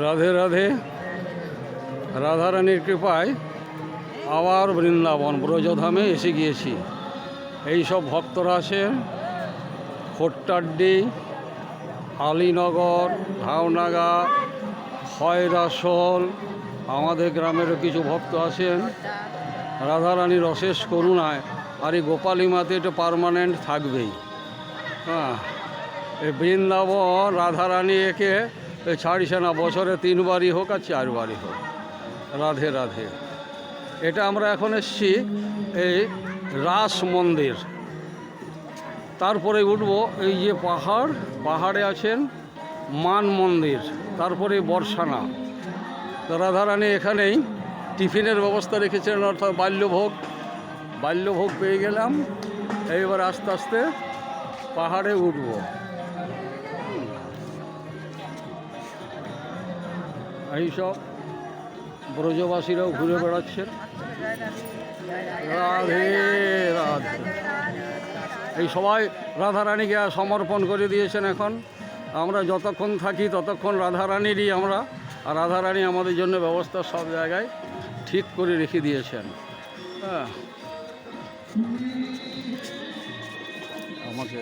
রাধে রাধে। রাধারানীর কৃপায় আবার বৃন্দাবন, ব্রজধামে এসে গিয়েছি। এই সব ভক্তরা আছেন খোট্টাড্ডি, আলীনগর, ধাওনাগা খয়রাসোল আমাদের গ্রামেরও কিছু ভক্ত আছেন। রাধারানীর অশেষ করুণায় আর এই গোপালী মাতে এটা পারমানেন্ট থাকবেই। হ্যাঁ এই বৃন্দাবন, রাধারানী একে ছাড়িছে না, বছরে তিনবারই হোক আর চারবারই হোক। রাধে রাধে। এটা আমরা এখন এসছি এই রাস মন্দির। তারপরে উঠবো এই যে পাহাড়, পাহাড়ে আছেন মান মন্দির, তারপরে বর্ষানা। রাধারানী এখানেই টিফিনের ব্যবস্থা রেখেছেন অর্থাৎ বাল্যভোগ। বাল্যভোগ পেয়ে গেলাম। এইবার আস্তে আস্তে পাহাড়ে উঠব। এইসব ব্রজবাসীরাও ঘুরে বেড়াচ্ছেন। রাধে রাধে। এই সবাই রাধারানীকে সমর্পণ করে দিয়েছেন এখন। আমরা যতক্ষণ থাকি ততক্ষণ রাধারানীরই আমরা। আর রাধারানী আমাদের জন্য ব্যবস্থা সব জায়গায় ঠিক করে রেখে দিয়েছেন। হ্যাঁ। আমাকে